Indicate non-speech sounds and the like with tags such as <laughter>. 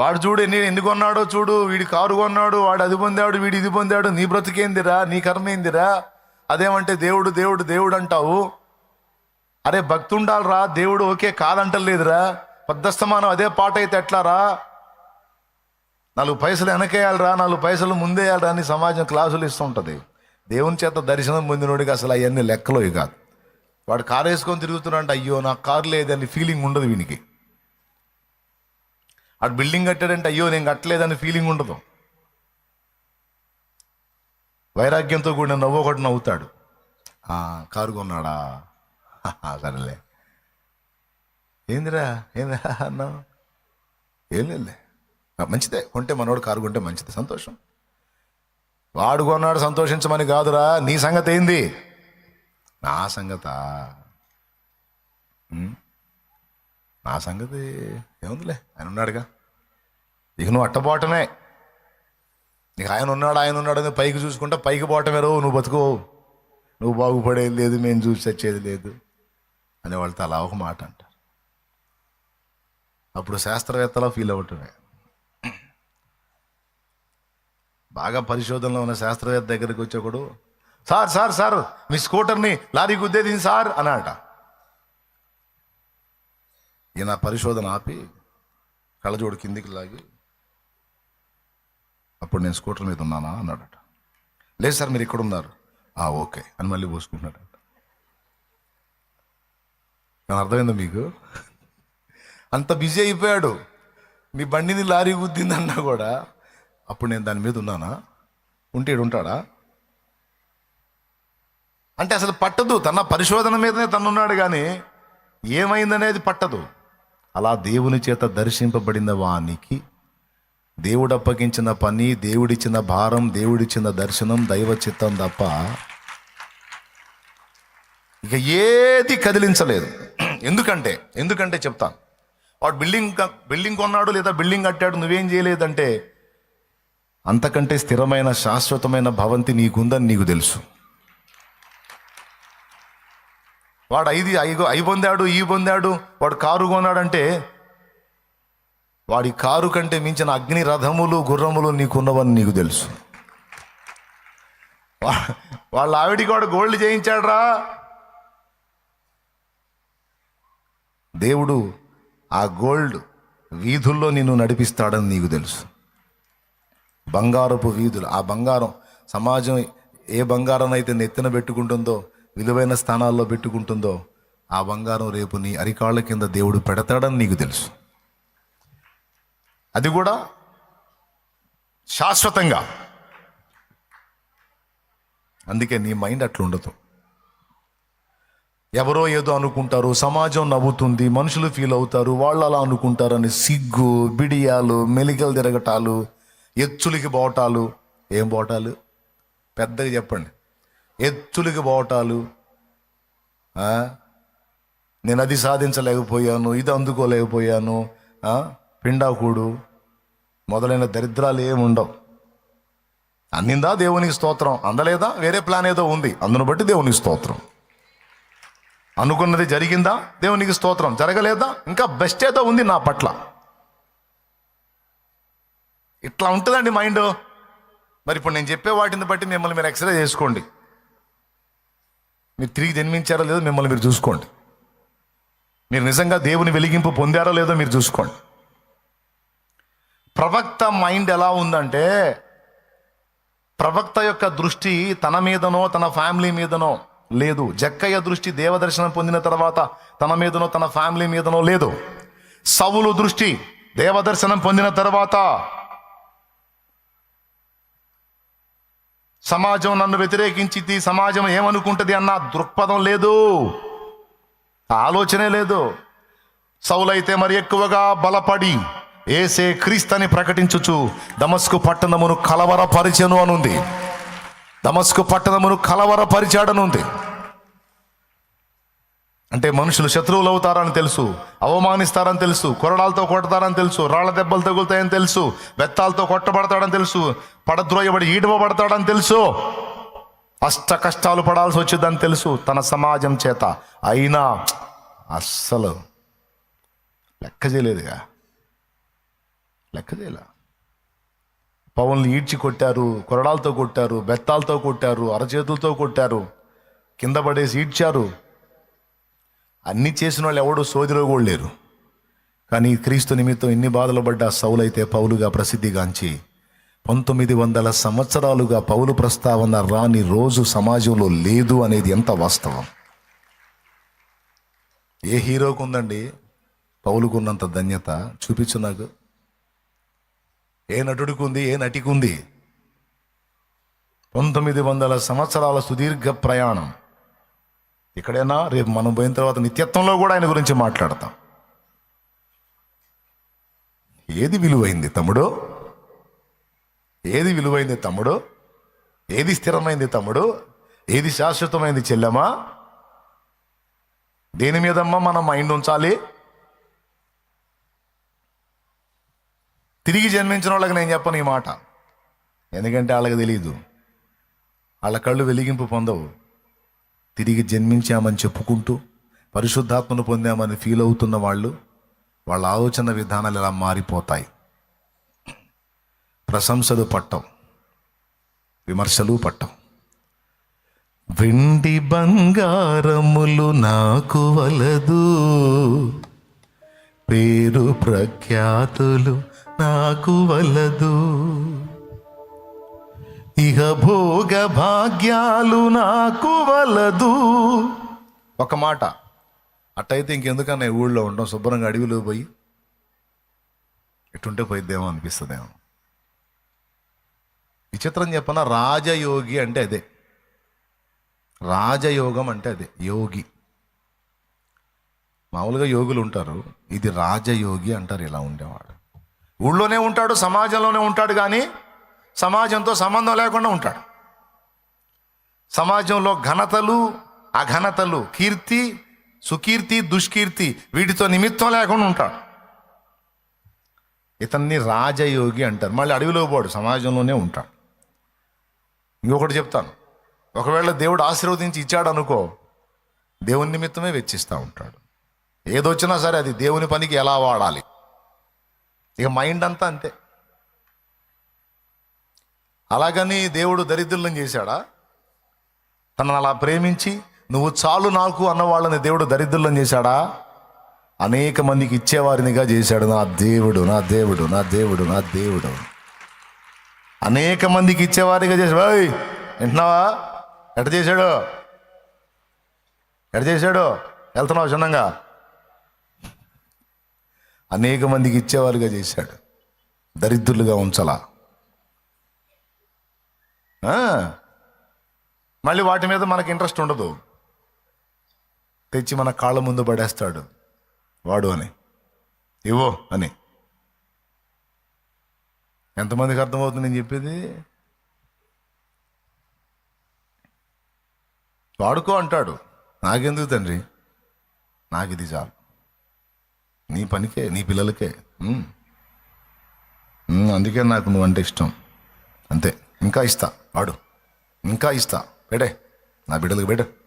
వాడు చూడు ఎన్ని ఎందుకు కొన్నాడో చూడు. వీడి కారు కొన్నాడు వాడు అది పొందాడు వీడు ఇది పొందాడు. నీ బ్రతికేందిరా? నీ కర్మ ఏందిరా అదేమంటే దేవుడు దేవుడు దేవుడు అంటావు? అరే భక్తుండాలరా. దేవుడు ఓకే కాదంటలేదురా. పెద్దస్తమానం అదే పాట అయితే ఎట్లారా? నాలుగు పైసలు వెనకేయాలరా నాలుగు పైసలు ముందేయాలరా అని సమాజం క్లాసులు ఇస్తుంటుంది దేవుని చేత దర్శనం పొందినోడికి అసలు అవన్నీ లెక్కలో కాదు. వాడు కారు వేసుకొని తిరుగుతున్నాడు అయ్యో నాకు కారు లేదని ఫీలింగ్ ఉండదు వీనికి. అటు బిల్డింగ్ కట్టాడంటే అయ్యో నేను కట్టలేదని ఫీలింగ్ ఉండదు. వైరాగ్యంతో కూడిన నవ్వు ఒకటి నవ్వుతాడు. కారు కొన్నాడా? <laughs> సరేలే. ఏందిరా ఏందిరా <laughs> అన్నావు? ఏం లేదులే. మంచిదే. కొంటే మనోడు కారు కొంటే మంచిది. సంతోషం. వాడు కొన్నాడు సంతోషించమని కాదురా. నీ సంగతి ఏంది? నా సంగత? నా సంగతి ఏముందిలే? ఆయన ఉన్నాడుగా. ఇక నువ్వు అట్టబోటమే. నీకు ఆయన ఉన్నాడు ఆయన ఉన్నాడు అని పైకి చూసుకుంటే పైకి పోవటమే రో నువ్వు బతుకో. నువ్వు బాగుపడేది లేదు మేము చూసి వచ్చేది లేదు అని వాళ్ళతో అలా ఒక మాట అంటారు. అప్పుడు శాస్త్రవేత్తలా ఫీల్ అవ్వటమే. బాగా పరిశోధనలో ఉన్న శాస్త్రవేత్త దగ్గరికి వచ్చేప్పుడు సార్ సార్ సార్ మీ స్కూటర్ని లారీ గుద్దేది సార్ అన్నాట ఈయన పరిశోధన ఆపి కళ్ళజోడు కిందికి లాగి అప్పుడు నేను స్కూటర్ మీద ఉన్నానా అన్నాడట. లేదు సార్ మీరు ఇక్కడ ఉన్నారు. ఆ ఓకే అని మళ్ళీ పోసుకుంటున్నాడట. నేను అర్థమైందా మీకు? అంత బిజీ అయిపోయాడు. మీ బండిని లారీ గుద్దిందన్నా కూడా అప్పుడు నేను దాని మీద ఉన్నానా? ఉంటేడు ఉంటాడా? అంటే అసలు పట్టదు. తన పరిశోధన మీదనే తనున్నాడు కానీ ఏమైందనేది పట్టదు. అలా దేవుని చేత దర్శింపబడిన వానికి దేవుడు అప్పగించిన పని దేవుడిచ్చిన భారం దేవుడిచ్చిన దర్శనం దైవ చిత్తం తప్ప ఇక ఏది కదిలించలేదు. ఎందుకంటే ఎందుకంటే చెప్తాను. వాడు బిల్డింగ్ బిల్డింగ్ కొన్నాడు లేదా బిల్డింగ్ కట్టాడు నువ్వేం చేయలేదంటే అంతకంటే స్థిరమైన శాశ్వతమైన భవంతి నీకుందని నీకు తెలుసు. వాడు ఐదు ఐదు ఐ పొందాడు ఈ పొందాడు వాడు కారు కొన్నాడంటే వాడి కారు కంటే మించిన అగ్ని రథములు గుర్రములు నీకున్నవని నీకు తెలుసు. వా- వాళ్ళ ఆవిడికి వాడు గోల్డ్ చేయించాడురా. దేవుడు ఆ గోల్డ్ వీధుల్లో నిన్ను నడిపిస్తాడని నీకు తెలుసు. బంగారపు వీధులు ఆ బంగారం సమాజం ఏ బంగారం అయితే నెత్తిన పెట్టుకుంటుందో విలువైన స్థానాల్లో పెట్టుకుంటుందో ఆ బంగారం రేపు నీ అరికాళ్ళ కింద దేవుడు పెడతాడని నీకు తెలుసు. అది కూడా శాశ్వతంగా. అందుకే నీ మైండ్ అట్లుండదు ఎవరో ఏదో అనుకుంటారు సమాజం నవ్వుతుంది మనుషులు ఫీల్ అవుతారు వాళ్ళు అలా అనుకుంటారని సిగ్గు బిడియాలు మెలికలు తిరగటాలు ఎచ్చులకి బోటాలు ఏం బోటాలు పెద్దగా చెప్పండి. ఎత్తులకి పోవటాలు. నేను అది సాధించలేకపోయాను ఇది అందుకోలేకపోయాను పిండాకూడు పిండాకుడు మొదలైన దరిద్రాలు ఏమి ఉండవు. అందిందా దేవునికి స్తోత్రం? అందలేదా? వేరే ప్లాన్ ఏదో ఉంది. అందును బట్టి దేవునికి స్తోత్రం. అనుకున్నది జరిగిందా? దేవునికి స్తోత్రం. జరగలేదా? ఇంకా బెస్ట్ ఏదో ఉంది నా పట్ల. ఇట్లా ఉంటుందండి మైండ్ మరి ఇప్పుడు నేను చెప్పే వాటిని బట్టి మిమ్మల్ని మీరు ఎక్స్రే చేసుకోండి. మీరు తిరిగి జన్మించారో లేదో మిమ్మల్ని మీరు చూసుకోండి. మీరు నిజంగా దేవుని వెలిగింపు పొందారో లేదో మీరు చూసుకోండి. ప్రవక్త మైండ్ ఎలా ఉందంటే ప్రవక్త యొక్క దృష్టి తన మీదనో తన ఫ్యామిలీ మీదనో లేదు. జక్కయ్య దృష్టి దేవదర్శనం పొందిన తర్వాత తన మీదనో తన ఫ్యామిలీ మీదనో లేదు. సవులు దృష్టి దేవదర్శనం పొందిన తర్వాత సమాజం నన్ను వ్యతిరేకించింది సమాజం ఏమనుకుంటది అన్న దృక్పథం లేదు. ఆలోచనే లేదు. సౌలైతే మరి ఎక్కువగా బలపడి ఏసే క్రీస్తని ప్రకటించుచు దమస్కు పట్టణమును కలవరపరిచెను అనుంది. దమస్కు పట్టణమును కలవరపరిచాడనుంది. అంటే మనుషులు శత్రువులు అవుతారని తెలుసు అవమానిస్తారని తెలుసు కొరడాలతో కొడతారని తెలుసు రాళ్ళ దెబ్బలు తగులుతాయని తెలుసు బెత్తాలతో కొట్టబడతాడని తెలుసు పడద్రోయబడి ఈడవబడతాడని తెలుసు. అష్ట కష్టాలు పడాల్సి వచ్చిందని తెలుసు తన సమాజం చేత. అయినా అస్సలు లెక్క చేయలేదుగా. లెక్క చేయలే. పవన్లు ఈడ్చి కొట్టారు కొరడాలతో కొట్టారు బెత్తాలతో కొట్టారు అరచేతులతో కొట్టారు కింద పడేసి ఈడ్చారు. అన్నీ చేసిన వాళ్ళు ఎవడు సోదిలో కూడా లేరు. కానీ క్రీస్తు నిమిత్తం ఎన్ని బాధలు పడ్డ సౌలైతే పౌలుగా ప్రసిద్ధిగాంచి పంతొమ్మిది వందల సంవత్సరాలుగా పౌలు ప్రస్తావన రాని రోజు సమాజంలో లేదు అనేది ఎంత వాస్తవం. ఏ హీరోకు ఉందండి? పౌలుకున్నంత ధన్యత చూపించు నాకు. ఏ నటుడికి ఉంది? ఏ నటికి ఉంది? పంతొమ్మిది వందల సంవత్సరాల సుదీర్ఘ ప్రయాణం. ఇక్కడైనా రేపు మనం పోయిన తర్వాత నిత్యత్వంలో కూడా ఆయన గురించి మాట్లాడతాం. ఏది విలువైంది తమ్ముడు? ఏది విలువైంది తమ్ముడు? ఏది స్థిరమైంది తమ్ముడు? ఏది శాశ్వతమైంది చెల్లెమా దేని మీదమ్మా మనం మైండ్ ఉంచాలి? తిరిగి జన్మించిన వాళ్ళకి నేను చెప్పను ఈ మాట. ఎందుకంటే వాళ్ళకి తెలియదు వాళ్ళ కళ్ళు వెలిగింపు పొందవు. తిరిగి జన్మించామని చెప్పుకుంటూ పరిశుద్ధాత్మను పొందామని ఫీల్ అవుతున్న వాళ్ళు వాళ్ళ ఆలోచన విధానాలు ఇలా మారిపోతాయి? ప్రశంసలు పట్టం విమర్శలు పట్టం. వెండి బంగారములు నాకు వలదు పేరు ప్రఖ్యాతులు నాకు వలదు. ఇహ భోగ భాగ్యాలు నాకు వలదు. ఒక మాట అట్టయితే ఇంకెందుకన్నా ఈ ఊళ్ళో ఉండడం శుభ్రంగా అడవిలో పోయి ఎటుంటే పోయిద్దేమో అనిపిస్తుందేమో. విచిత్రం చెప్పన రాజయోగి అంటే అదే. రాజయోగం అంటే అదే యోగి. మామూలుగా యోగులు ఉంటారు ఇది రాజయోగి అంటారు ఇలా ఉండేవాడు. ఊళ్ళోనే ఉంటాడు సమాజంలోనే ఉంటాడు కానీ సమాజంతో సంబంధం లేకుండా ఉంటాడు. సమాజంలో ఘనతలు అఘనతలు కీర్తి సుకీర్తి దుష్కీర్తి వీటితో నిమిత్తం లేకుండా ఉంటాడు. ఇతన్ని రాజయోగి అంటారు. మళ్ళీ అడవిలో పోడు సమాజంలోనే ఉంటాడు. ఇంకొకటి చెప్తాను. ఒకవేళ దేవుడు ఆశీర్వదించి ఇచ్చాడు అనుకో దేవుని నిమిత్తమే వెచ్చిస్తూ ఉంటాడు. ఏదొచ్చినా సరే అది దేవుని పనికి ఎలా వాడాలి? ఇక మైండ్ అంతా అంతే. అలాగని దేవుడు దరిద్రులను చేశాడా? తనను అలా ప్రేమించి నువ్వు చాలు నాకు అన్న వాళ్ళని దేవుడు దరిద్రులను చేశాడా? అనేక మందికి ఇచ్చేవారినిగా చేశాడు. నా దేవుడు నా దేవుడు నా దేవుడు నా దేవుడు. అనేక మందికి ఇచ్చేవారిగా చేశాడు. ఓయ్ వింటున్నావా? ఎట చేశాడు? ఎట చేశాడు? వెళ్తున్నావు చిన్నంగా అనేక మందికి ఇచ్చేవారుగా చేశాడు. దరిద్రులుగా ఉంచలా. మళ్ళీ వాటి మీద మనకి ఇంట్రెస్ట్ ఉండదు. తెచ్చి మన కాళ్ళ ముందు పడేస్తాడు. వాడు అని. ఇవ్వో అని. ఎంతమందికి అర్థమవుతుంది నేను చెప్పేది? వాడుకో అంటాడు. నాకెందుకు తండ్రి? నాకు ఇది చాలు. నీ పనికే నీ పిల్లలకే. అందుకే నాకు నువ్వంటే ఇష్టం. అంతే. ఇంకా ఇస్తా వాడు. ఇంకా ఇస్తా. పెడే నా బిడ్డలకు పెట్టు